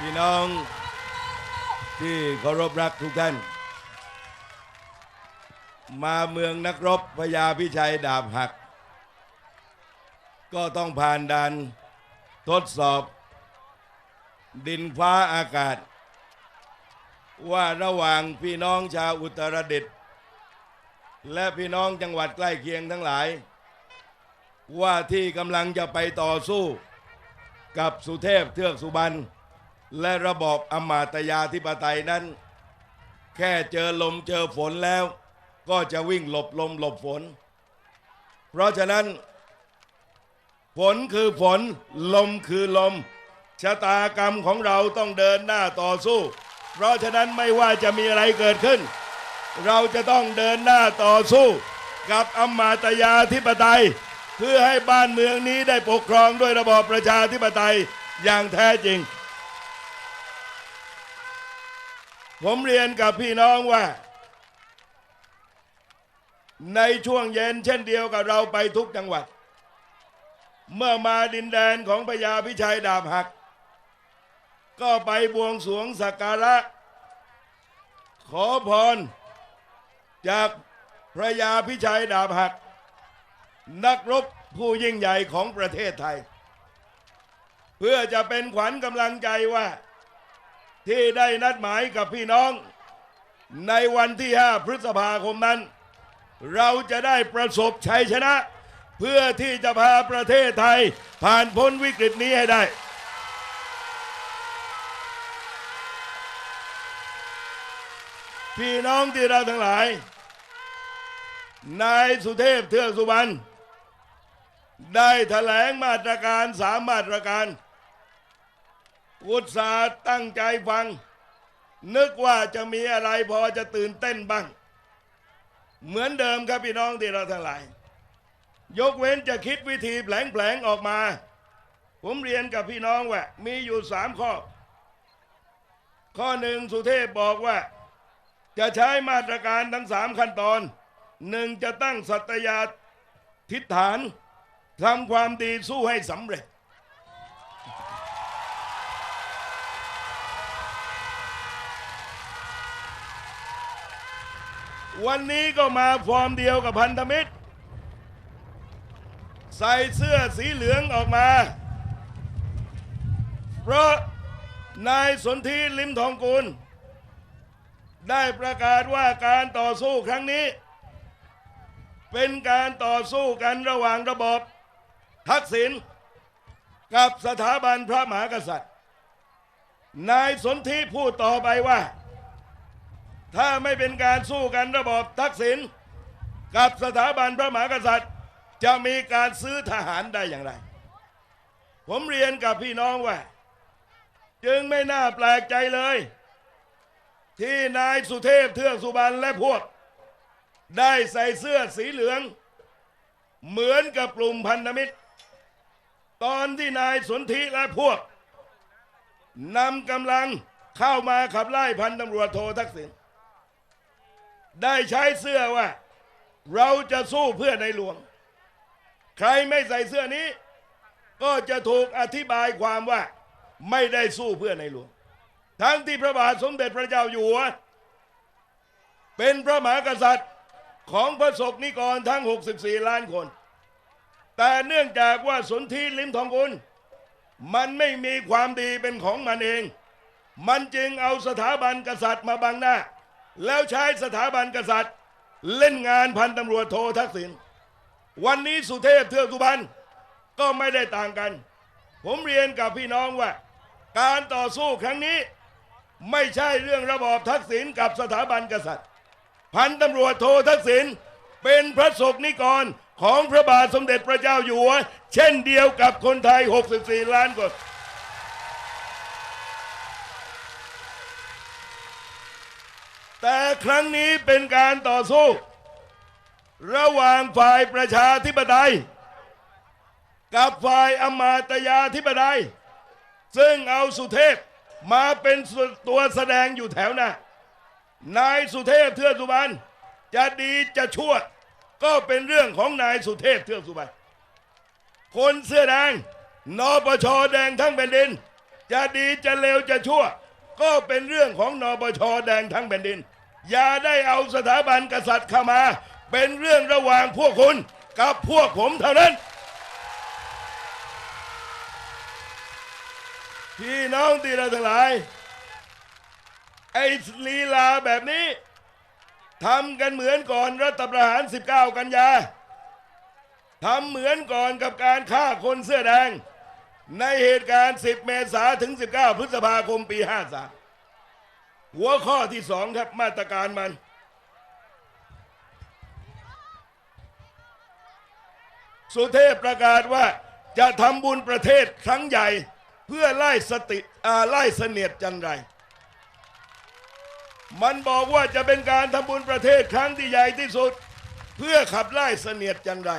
พี่น้องที่เคารพรักทุกท่าน มาเมืองนักรบพญาพิชัยดาบหัก ก็ต้องผ่านด่านทดสอบ ดินฟ้าอากาศ ว่าระหว่างพี่น้องชาวอุตรดิตถ์และพี่น้องจังหวัดใกล้เคียงทั้งหลาย ว่าที่กำลังจะไปต่อสู้กับสุเทพเทือกสุบรรณ และระบอบอมาตยาธิปไตยนั้น แค่เจอลมเจอฝนแล้ว ก็จะวิ่งหลบลมหลบฝน เพราะฉะนั้น ฝนคือฝนลมคือลม ชะตากรรมของเราต้องเดินหน้าต่อสู้ เพราะฉะนั้นไม่ว่าจะมีอะไรเกิดขึ้น เราจะต้องเดินหน้าต่อสู้ กับอมาตยาธิปไตย เพื่อให้บ้านเมืองนี้ได้ปกครองด้วยระบอบประชาธิปไตยอย่างแท้จริง ผมเรียนกับพี่น้องว่า ในช่วงเย็นเช่นเดียวกับเราไปทุกจังหวัด เมื่อมาดินแดนของพญาพิชัยดาบหัก ก็ไปบวงสรวงสักการะ ขอพร จากพระยาพิชัยดาบหัก นักรบผู้ยิ่งใหญ่ของประเทศไทย เพื่อจะเป็นขวัญกำลังใจว่า ที่ได้นัดหมายกับพี่น้อง ในวันที่ 5 พฤษภาคมนั้น เราจะได้ประสบชัยชนะ เพื่อที่จะพาประเทศไทย ผ่านพ้นวิกฤตนี้ให้ได้ พี่น้องที่เราทั้งหลาย นายสุเทพเทือกสุบรรณได้แถลงมาตรการสามมาตรการ อุตสาห์ตั้งใจฟัง นึกว่าจะมีอะไรพอจะตื่นเต้นบ้าง เหมือนเดิมครับพี่น้องที่เราทั้งหลาย ยกเว้นจะคิดวิธีแผลงๆออกมา ผมเรียนกับพี่น้องว่ามีอยู่สามข้อ ข้อหนึ่งสุเทพบอกว่า จะใช้มาตรการทั้งสามขั้นตอนหนึ่งจะตั้งสัตยาทิฐานทำความดีสู้ให้สำเร็จ วันนี้ก็มาฟอร์มเดียวกับพันธมิตร ใส่เสื้อสีเหลืองออกมา เพราะนายสนธิลิมทองกุล ได้ประกาศว่าการต่อสู้ครั้งนี้ เป็นการต่อสู้กันระหว่างระบอบทักษิณกับสถาบันพระมหากษัตริย์ นายสนธิพูดต่อไปว่า ถ้าไม่เป็นการสู้กันระบอบทักษิณกับสถาบันพระมหากษัตริย์ จะมีการซื้อทหารได้อย่างไร ผมเรียนกับพี่น้องว่า จึงไม่น่าแปลกใจเลย ที่นายสุเทพเทือกสุบรรณและพวก ได้ใส่เสื้อสีเหลือง เหมือนกับกลุ่มพันธมิตร ตอนที่นายสนธิและพวกนำกำลังเข้ามาขับไล่พันตำรวจโททักษิณ ได้ใช้เสื้อว่า เราจะสู้เพื่อในหลวง ใครไม่ใส่เสื้อนี้ ก็จะถูกอธิบายความว่าไม่ได้สู้เพื่อในหลวง ทั้งที่พระบาทสมเด็จพระเจ้าอยู่หัวเป็นพระมหากษัตริย์ของพระศกนิกรทั้ง 64 ล้านคน แต่เนื่องจากว่าสนธิลิมทองกุลมันไม่มีความดีเป็นของมันเอง มันจึงเอาสถาบันกษัตริย์มาบังหน้า แล้วใช้สถาบันกษัตริย์ เล่นงานพันตำรวจโททักษิณวันนี้สุเทพเทือกสุบรรณก็ไม่ได้ต่างกัน ผมเรียนกับพี่น้องว่า การต่อสู้ครั้งนี้ไม่ใช่เรื่องระบอบทักษิณกับสถาบันกษัตริย์ พันตำรวจโททักษิณเป็นพระศกนิกรของพระบาทสมเด็จพระเจ้าอยู่หัว เช่นเดียวกับคนไทย 64 ล้านคน แต่ครั้งนี้เป็นการต่อสู้ ระหว่างฝ่ายประชาธิปไตย กับฝ่ายอมาตยาธิปไตย ซึ่งเอาสุเทพมาเป็นตัวแสดงอยู่แถวหน้านายสุเทพเทือกสุบรรณจะดีจะชั่ว ก็เป็นเรื่องของนายสุเทพเทือกสุบรรณคนเสื้อแดงนปชแดงทั้งแผ่นดิน จะดีจะเลวจะชั่ว ก็เป็นเรื่องของนปชแดงทั้งแผ่นดิน อย่าได้เอาสถาบันกษัตริย์เข้ามา เป็นเรื่องระหว่างพวกคุณกับพวกผมเท่านั้น พี่น้องที่เราทั้งหลาย ไอ้ลีลาแบบนี้ทำกันเหมือนก่อนรัฐประหาร 19 กันยาทำเหมือนก่อนกับการฆ่าคนเสื้อแดง ในเหตุการณ์ 10 เมษาถึง 19 พฤษภาคมปี 53 หัวข้อที่สองครับมาตรการมัน สุเทพประกาศว่าจะทำบุญประเทศครั้งใหญ่ เพื่อไล่สติอาไล่เสนียดจันไร มันบอกว่าจะเป็นการทำบุญประเทศครั้งที่ใหญ่ที่สุด เพื่อขับไล่เสนียดจันไร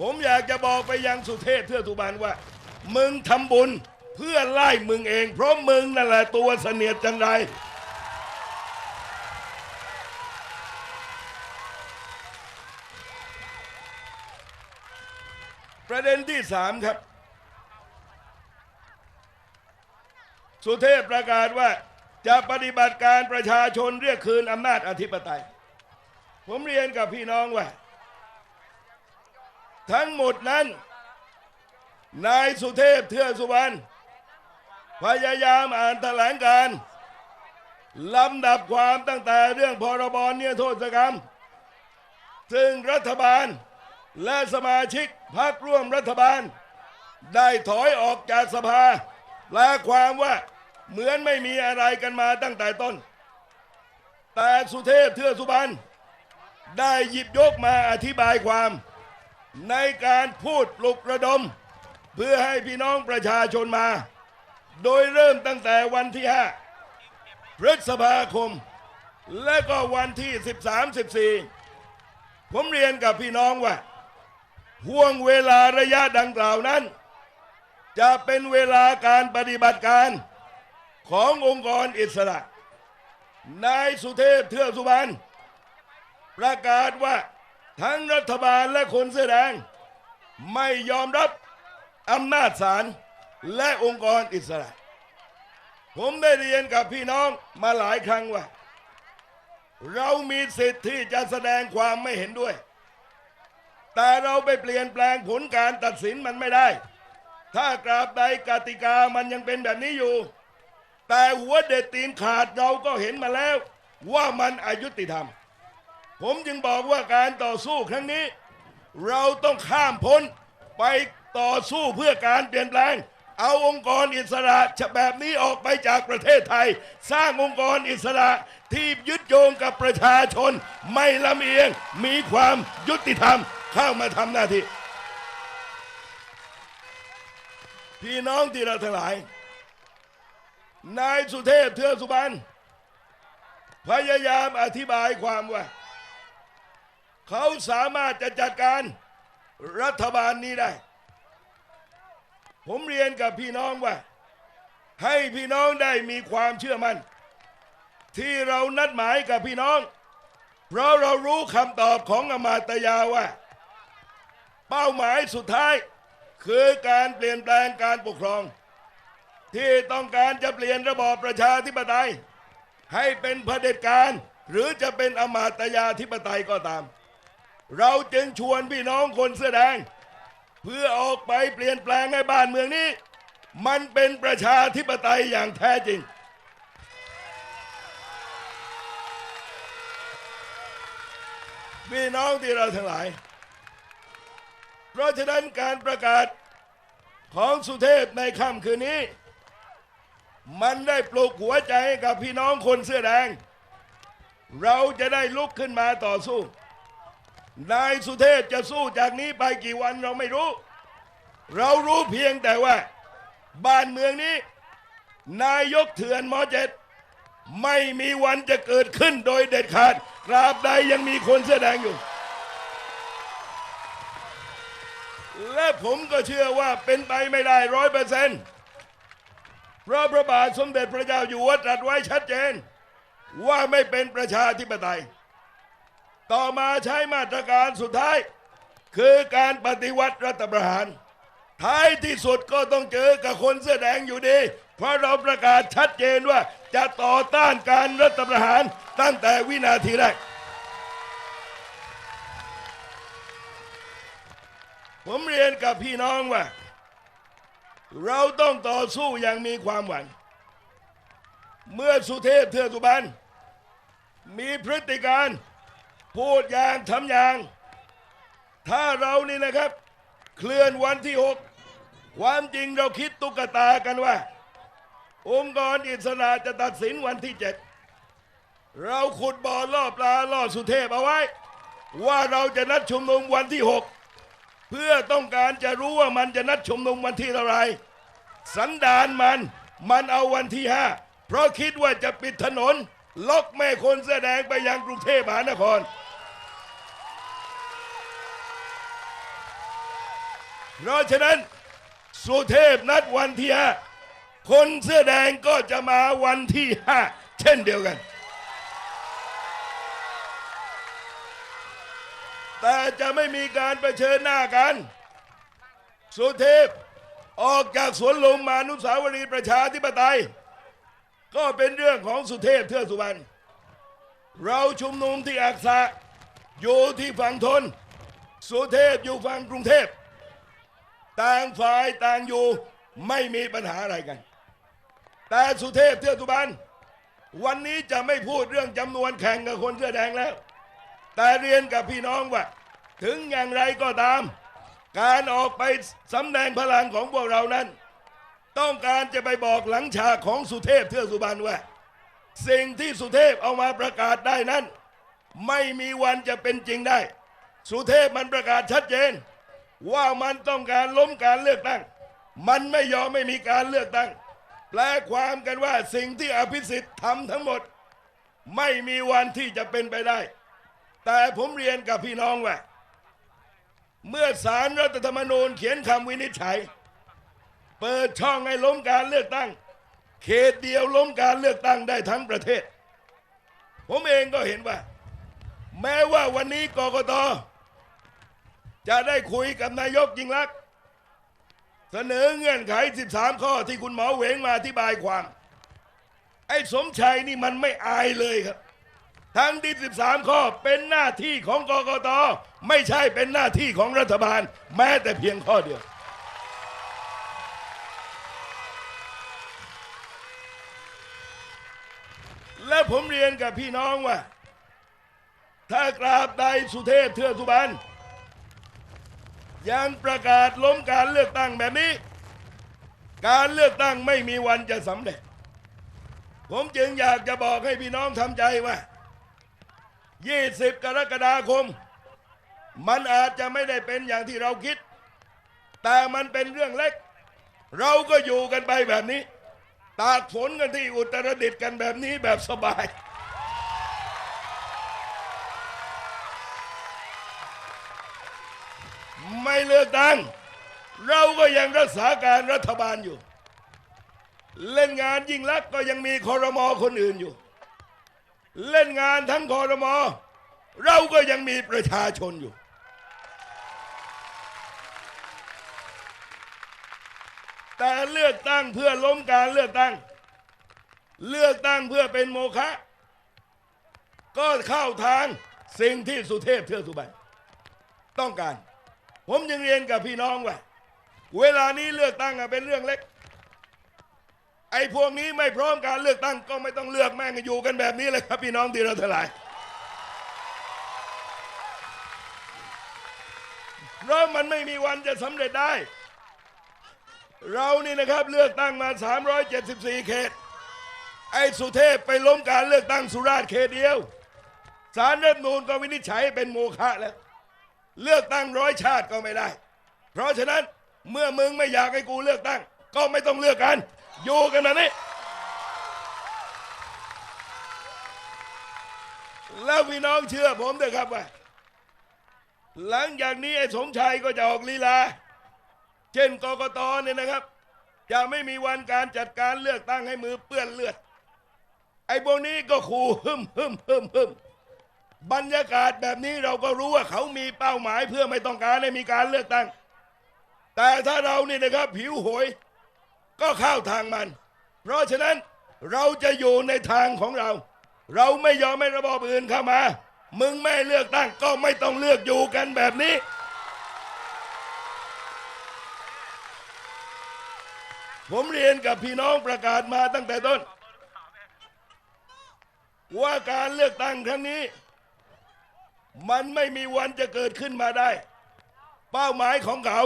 ผมอยากจะบอกไปยังสุเทพเทือกสุบานว่า มึงทำบุญเพื่อไล่มึงเอง เพราะมึงนั่นแหละตัวเสนียดจันไรประเด็นที่สามครับ สุเทพประกาศว่าจะปฏิบัติการประชาชนเรียกคืนอำนาจอธิปไตย ผมเรียนกับพี่น้องว่า ทั้งหมดนั้น นายสุเทพเทือกสุวรรณพยายามอ่านแถลงการลำดับความตั้งแต่เรื่องพรบเนี่ยโทษกรรม ซึ่งรัฐบาลและสมาชิกพรรคร่วมรัฐบาล ได้ถอยออกจากสภาแปลความว่าเหมือนไม่มีอะไรกันมาตั้งแต่ต้น แต่สุเทพเทือกสุบรรณได้หยิบยกมาอธิบายความ ในการพูดปลุกระดม เพื่อให้พี่น้องประชาชนมา โดยเริ่มตั้งแต่วันที่ 5 พฤษภาคม และก็วันที่ 13-14 ผมเรียนกับพี่น้องว่าห่วงเวลาระยะดังกล่าวนั้น จะเป็นเวลาการปฏิบัติการขององค์กรอิสระ นายสุเทพเทือกสุบรรณประกาศว่าทั้งรัฐบาลและคนเสื้อแดงไม่ยอมรับ อำนาจศาลและองค์กรอิสระ ผมได้เรียนกับพี่น้องมาหลายครั้งว่า เรามีสิทธิ์ที่จะแสดงความไม่เห็นด้วย แต่เราไปเปลี่ยนแปลงผลการตัดสินมันไม่ได้ ถ้ากราบใดกติกามันยังเป็นแบบนี้อยู่ แต่หัวเด็ดตีนขาดเราก็เห็นมาแล้ว ว่ามันอายุติธรรม ผมจึงบอกว่าการต่อสู้ครั้งนี้ เราต้องข้ามพ้น ไปต่อสู้เพื่อการเปลี่ยนแปลง เอาองค์กรอิสระแบบนี้ออกไปจากประเทศไทย สร้างองค์กรอิสระที่ยึดโยงกับประชาชน ไม่ลำเอียงมีความยุติธรรมเข้ามาทำหน้าที่ พี่น้องที่เราทั้งหลาย นายสุเทพเทือกสุบรรณพยายามอธิบายความว่า เขาสามารถจะจัดการ รัฐบาลนี้ได้ ผมเรียนกับพี่น้องว่า ให้พี่น้องได้มีความเชื่อมัน่น ที่เรานัดหมายกับพี่น้อง เพราะเรารู้คำตอบของอมาตยาว่า เป้าหมายสุดท้าย คือการเปลี่ยนแปลงการปกครอง ที่ต้องการจะเปลี่ยนระบอบประชาธิปไตย ให้เป็นเผด็จการ หรือจะเป็นอมาตยาธิปไตยก็ตาม เราจึงชวนพี่น้องคนเสื้อแดง เพื่อออกไปเปลี่ยนแปลงให้บ้านเมืองนี้ มันเป็นประชาธิปไตยอย่างแท้จริง พี่น้องที่เราทั้งหลาย เพราะฉะนั้นการประกาศของสุเทพในค่ำคืนนี้ มันได้ปลุกหัวใจกับพี่น้องคนเสื้อแดง เราจะได้ลุกขึ้นมาต่อสู้ นายสุเทพจะสู้จากนี้ไปกี่วันเราไม่รู้ เรารู้เพียงแต่ว่า บ้านเมืองนี้ นายกเถื่อนหมอเจ็ดไม่มีวันจะเกิดขึ้นโดยเด็ดขาดตราบใดยังมีคนเสื้อแดงอยู่ และผมก็เชื่อว่าเป็นไปไม่ได้ร้อยเปอร์เซนต์เพราะพระบาทสมเด็จพระเจ้าอยู่หัวตรัสไว้ชัดเจน ว่าไม่เป็นประชาธิปไตย ต่อมาใช้มาตรการสุดท้าย คือการปฏิวัติรัฐประหาร ท้ายที่สุดก็ต้องเจอกับคนเสื้อแดงอยู่ดี เพราะเราประกาศชัดเจนว่าจะต่อต้านการรัฐประหารตั้งแต่วินาทีแรก ผมเรียนกับพี่น้องว่า เราต้องต่อสู้อย่างมีความหวัง เมื่อสุเทพเทือกสุบรรณมีพฤติการ พูดอย่างทำอย่าง ถ้าเรานี่นะครับ เคลื่อนวันที่หกความจริงเราคิดตุ๊กตากันว่า องค์กรอิสระจะตัดสินวันที่เจ็ดเราขุดบ่อล่อปลาล่อสุเทพเอาไว้ ว่าเราจะนัดชุมนุมวันที่หกเพื่อต้องการจะรู้ว่ามันจะนัดชุมนุมวันที่เท่าไหรสันดานมันมันเอาวันที่ห้าเพราะคิดว่าจะปิดถนนล็อกแม่คนเสแดงไปยังกรุงเทพมหานคร เพราะฉะนั้นสุเทพนัดวันที่ห้าคนเสื้อแดงก็จะมาวันที่ห้าเช่นเดียวกัน แต่จะไม่มีการเผชิญหน้ากัน สุเทพออกจากสวนลุมมานุสาวรีย์ประชาธิปไตย ก็เป็นเรื่องของสุเทพเทือกสุบรรณเราชุมนุมที่อักษะอยู่ที่ฝั่งทน สุเทพอยู่ฝั่งกรุงเทพ ต่างฝ่ายต่างอยู่ไม่มีปัญหาอะไรกัน แต่สุเทพเทือกสุบรรณวันนี้จะไม่พูดเรื่องจำนวนแข่งกับคนเสื้อแดงแล้ว แต่เรียนกับพี่น้องว่า ถึงอย่างไรก็ตาม การออกไปสำแดงพลังของพวกเรานั้น ต้องการจะไปบอกหลังฉากของสุเทพเทือกสุบรรณว่า สิ่งที่สุเทพเอามาประกาศได้นั้น ไม่มีวันจะเป็นจริงได้ สุเทพมันประกาศชัดเจน ว่ามันต้องการล้มการเลือกตั้ง มันไม่ยอมไม่มีการเลือกตั้ง แปลความกันว่าสิ่งที่อภิสิทธิ์ทำทั้งหมด ไม่มีวันที่จะเป็นไปได้ แต่ผมเรียนกับพี่น้องว่า เมื่อสารรัฐธรรมนูญเขียนคำวินิจฉัย เปิดช่องให้ล้มการเลือกตั้ง เขตเดียวล้มการเลือกตั้งได้ทั้งประเทศ ผมเองก็เห็นว่า แม้ว่าวันนี้กกต จะได้คุยกับนายกยิ่งลักษณ์เสนอเงื่อนไข 13 ข้อที่คุณหมอเหวงมาอธิบายความ ไอ้สมชัยนี่มันไม่อายเลยครับ ทั้งที่ 13 ข้อเป็นหน้าที่ของกกตไม่ใช่เป็นหน้าที่ของรัฐบาล แม้แต่เพียงข้อเดียว และผมเรียนกับพี่น้องว่า ถ้ากราบใดสุเทพเทือกสุบรรณ ยังประกาศล้มการเลือกตั้งแบบนี้ การเลือกตั้งไม่มีวันจะสำเร็จ ผมจึงอยากจะบอกให้พี่น้องทำใจว่า 20 กรกฎาคม มันอาจจะไม่ได้เป็นอย่างที่เราคิด แต่มันเป็นเรื่องเล็ก เราก็อยู่กันไปแบบนี้ ตากฝนกันที่อุตรดิตถ์กันแบบนี้แบบสบาย ไม่เลือกตั้ง เราก็ยังรักษาการรัฐบาลอยู่ เล่นงานยิ่งลักษณ์ก็ยังมีคอรมอคนอื่นอยู่ เล่นงานทั้งคอรมอเราก็ยังมีประชาชนอยู่ แต่เลือกตั้งเพื่อล้มการเลือกตั้ง เลือกตั้งเพื่อเป็นโมฆะก็เข้าทางสิ่งที่สุเทพเทือกสุบรรณต้องการ ผมยังเรียนกับพี่น้องว่าเวลานี้เลือกตั้งอะเป็นเรื่องเล็ก ไอ้พวกนี้ไม่พร้อมการเลือกตั้งก็ไม่ต้องเลือกแม่งอยู่กันแบบนี้เลยครับพี่น้องที่เราทลายเพราะมันไม่มีวันจะสำเร็จได้ เรานี่นะครับเลือกตั้งมา 374 เขต ไอ้สุเทพไปล้มการเลือกตั้งสุราษฎร์เขตเดียวสารรัฐธรรมนูลก็วินิจฉัยเป็นโมฆะแล้ว เลือกตั้งร้อยชาติก็ไม่ได้ เพราะฉะนั้นเมื่อมึงไม่อยากให้กูเลือกตั้ง ก็ไม่ต้องเลือกกัน อยู่กันแบบนี้ แล้วพี่น้องเชื่อผมเถอะครับว่า หลังจากนี้ไอ้สมชัยก็จะออกลีลา เช่นกกตเนี่ยนะครับ จะไม่มีวันการจัดการเลือกตั้งให้มือเปื้อนเลือด ไอ้พวกนี้ก็ขู่ฮึมฮึมฮึมฮึม บรรยากาศแบบนี้เราก็รู้ว่าเขามีเป้าหมายเพื่อไม่ต้องการให้มีการเลือกตั้ง แต่ถ้าเรานี่นะครับ ผิวโหวยก็เข้าทางมัน เพราะฉะนั้นเราจะอยู่ในทางของเรา เราไม่ยอมให้ระบอบอื่นเข้ามา มึงไม่เลือกตั้งก็ไม่ต้องเลือกอยู่กันแบบนี้ ผมเรียนกับพี่น้องประกาศมาตั้งแต่ต้น ว่าการเลือกตั้งครั้งนี้ มันไม่มีวันจะเกิดขึ้นมาได้ เป้าหมายของเขา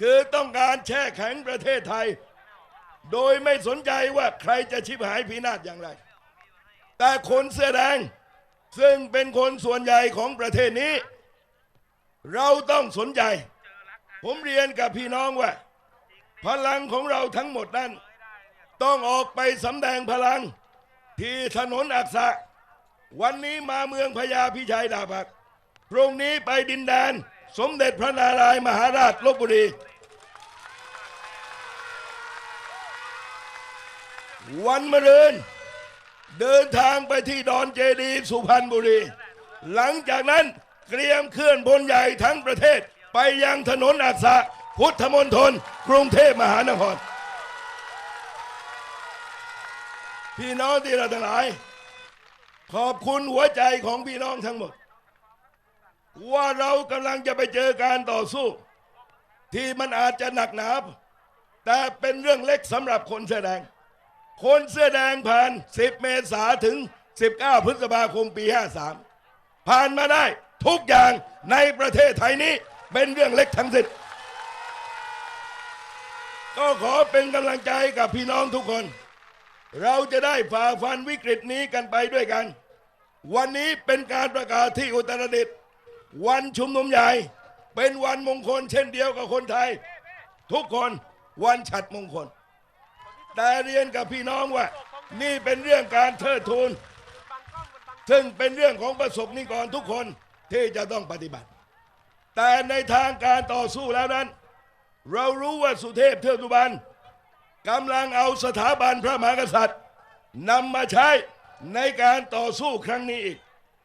คือต้องการแช่แข็งประเทศไทย โดยไม่สนใจว่าใครจะชิบหายพินาศอย่างไร แต่คนเสื้อแดงซึ่งเป็นคนส่วนใหญ่ของประเทศนี้ เราต้องสนใจ ผมเรียนกับพี่น้องว่า พลังของเราทั้งหมดนั้น ต้องออกไปสำแดงพลังที่ถนนอักษะ วันนี้มาเมืองพญาพิชัยดาบหักพรุ่งนี้ไปดินแดน สมเด็จพระนารายณ์มหาราชลบบุรี วันมะรืนเดินทางไปที่ดอนเจดีย์สุพรรณบุรี หลังจากนั้นเตรียมเคลื่อนพลใหญ่ทั้งประเทศ ไปยังถนนอักษะพุทธมณฑลกรุงเทพมหานคร พี่น้องที่เราทั้งหลาย ขอบคุณหัวใจของพี่น้องทั้งหมด ว่าเรากำลังจะไปเจอการต่อสู้ ที่มันอาจจะหนักหนา แต่เป็นเรื่องเล็กสำหรับคนเสื้อแดง คนเสื้อแดงผ่าน 10 เมษาถึง 19 พฤษภาคมปี 53 ผ่านมาได้ทุกอย่างในประเทศไทยนี้เป็นเรื่องเล็กทั้งสิ้นก็ขอเป็นกำลังใจกับพี่น้องทุกคน เราจะได้ฝ่าฟันวิกฤตนี้กันไปด้วยกัน วันนี้เป็นการประกาศที่อุตรดิตถ์วันชุมนุมใหญ่ เป็นวันมงคลเช่นเดียวกับคนไทย ทุกคนวันฉัดมงคล แต่เรียนกับพี่น้องว่า นี่เป็นเรื่องการเทิดทูนซึ่งเป็นเรื่องของประสบนิกรทุกคนที่จะต้องปฏิบัติ แต่ในทางการต่อสู้แล้วนั้น เรารู้ว่าสุเทพเทือกสุบรรณ กำลังเอาสถาบันพระมหากษัตริย์นำมาใช้ในการต่อสู้ครั้งนี้อีก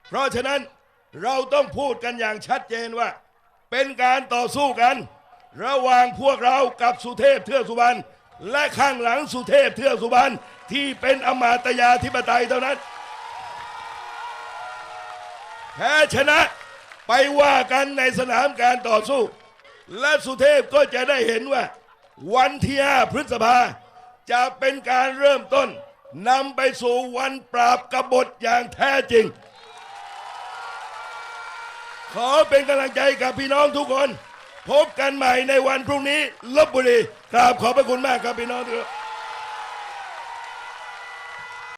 เพราะฉะนั้นเราต้องพูดกันอย่างชัดเจนว่า เป็นการต่อสู้กัน ระหว่างพวกเรากับสุเทพเทือกสุบรรณและข้างหลังสุเทพเทือกสุบรรณที่เป็นอมาตยาธิปไตยเท่านั้นแพ้ชนะไปว่ากันในสนามการต่อสู้ และสุเทพก็จะได้เห็นว่า วันที่ 5 พฤษภาจะเป็นการเริ่มต้นนำไปสู่วันปราบกบฏอย่างแท้จริง ขอเป็นกำลังใจกับพี่น้องทุกคน พบกันใหม่ในวันพรุ่งนี้ลบบุรีกราบขอบพระคุณมากครับพี่น้องทุกคน